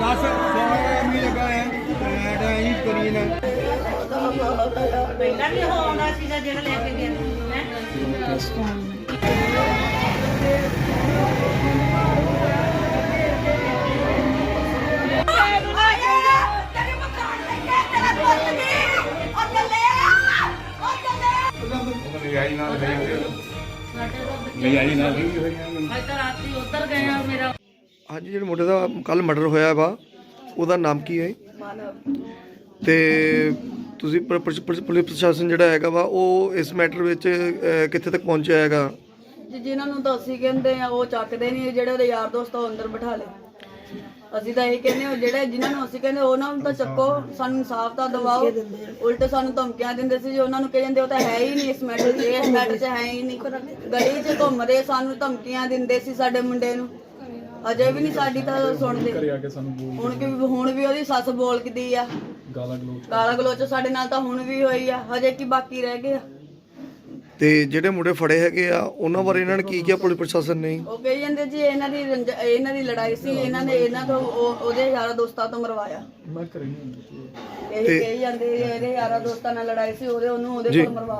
10 100 ਵੀ ਲਗਾ ਹੈ ਐਡ ਹੀ ਕਰੀ ਨਾ। ਪਹਿਲਾਂ ਵੀ ਹੋਣਾ ਸੀਗਾ ਜਿਹੜਾ ਲੈ ਕੇ ਗਿਆ। ਨਜਾਈ ਨਾਲ ਨਹੀਂ ਹੋਈ ਨਜਾਈ ਨਾਲ ਨਹੀਂ ਹੋਈ ਅੱਜ ਤਾਂ ਰਾਤੀ ਉੱਧਰ ਗਏ ਆ ਮੇਰਾ। ਹਾਂਜੀ ਜਿਹੜੇ ਮੁੰਡੇ ਦਾ ਕੱਲ ਮਰਡਰ ਹੋਇਆ ਵਾ ਉਹਦਾ ਨਾਮ ਕੀ ਹੈ ਤੇ ਤੁਸੀਂ ਪੁ- ਪੁਲਿਸ ਪੁਲਿਸ- ਪੁਲਿਸ ਪ੍ਰਸ਼ਾਸਨ ਜਿਹੜਾ ਹੈਗਾ ਵਾ ਉਹ ਇਸ ਮੈਟਰ ਵਿੱਚ ਅਹ, ਕਿੱਥੇ ਤੱਕ ਪਹੁੰਚਿਆ ਹੈਗਾ? ਜੀ ਜਿਨ੍ਹਾਂ ਨੂੰ ਤਾਂ ਅਸੀਂ ਕਹਿੰਦੇ ਆ ਉਹ ਚੱਕਦੇ ਨਹੀਂ ਜਿਹੜੇ ਉਹਦੇ ਯਾਰ ਦੋਸਤ ਆ ਉਹ ਅੰਦਰ ਬਿਠਾ ਲਏ। ਅਸੀਂ ਤਾਂ ਇਹ ਕਹਿੰਦੇ ਹਾਂ ਜਿਹੜੇ ਜਿਨ੍ਹਾਂ ਨੂੰ ਅਸੀਂ ਕਹਿੰਦੇ ਉਹਨਾਂ ਨੂੰ ਤਾਂ ਚੱਕੋ ਸਾਨੂੰ ਇਨਸਾਫ ਤਾਂ ਦਿਵਾਓ। ਉਲਟੇ ਸਾਨੂੰ ਧਮਕੀਆਂ ਦਿੰਦੇ ਸੀ ਜੀ ਉਹਨਾਂ ਨੂੰ ਕਹਿੰਦੇ ਉਹ ਤਾਂ ਹੈ ਹੀ ਨਹੀਂ ਇਸ ਮੈਟਰ 'ਚ ਇਸ ਮੈਟਰ 'ਚ ਹੈ ਹੀ ਨਹੀਂ। ਗਲੀ 'ਚ ਘੁੰਮਦੇ ਸਾਨੂੰ ਧਮਕੀਆਂ ਦਿੰਦੇ ਸੀ ਸਾਡੇ ਮੁੰਡੇ ਨੂੰ। ਅਜੇ ਵੀ ਨਹੀਂ ਸਾਡੀ ਤਾਂ ਸੁਣਦੇ। ਹੁਣ ਕਿ ਹੁਣ ਵੀ ਉਹਦੀ ਸੱਸ ਬੋਲਦੀ ਆ। ਗਾਲਾਂ ਗਲੋਚ ਸਾਡੇ ਨਾਲ ਤਾਂ ਹੁਣ ਵੀ ਹੋਈ ਆ। ਹਜੇ ਕੀ ਬਾਕੀ ਰਹਿ ਗਿਆ ਤੇ ਜਿਹੜੇ ਮੁੰਡੇ ਫੜੇ ਹੈਗੇ ਆ ਉਹਨਾਂ ਬਾਰੇ ਇਹਨਾਂ ਨੇ ਕੀ ਕਿਹਾ ਪੁਲਿਸ ਪ੍ਰਸ਼ਾਸਨ ਨੇ? ਉਹ ਕਹੀ ਜਾਂਦੇ ਜੀ ਇਹਨਾਂ ਦੀ ਰੰਜ- ਇਹਨਾਂ ਦੀ ਲੜਾਈ ਸੀ ਇਹਨਾਂ ਨੇ ਇਹਨਾਂ ਤੋਂ ਉਹ- ਉਹਦੇ ਯਾਰਾਂ ਦੋਸਤਾਂ ਤੋਂ ਮਰਵਾਇਆ। ਇਹ ਕਹੀ ਜਾਂਦੇ ਇਹਦੇ ਯਾਰਾਂ ਦੋਸਤਾਂ ਨਾਲ ਲੜਾਈ ਸੀ ਉਹਦੇ ਉਹਨੂੰ ਉਹਦੇ ਕੋਲ ਮਰਵਾ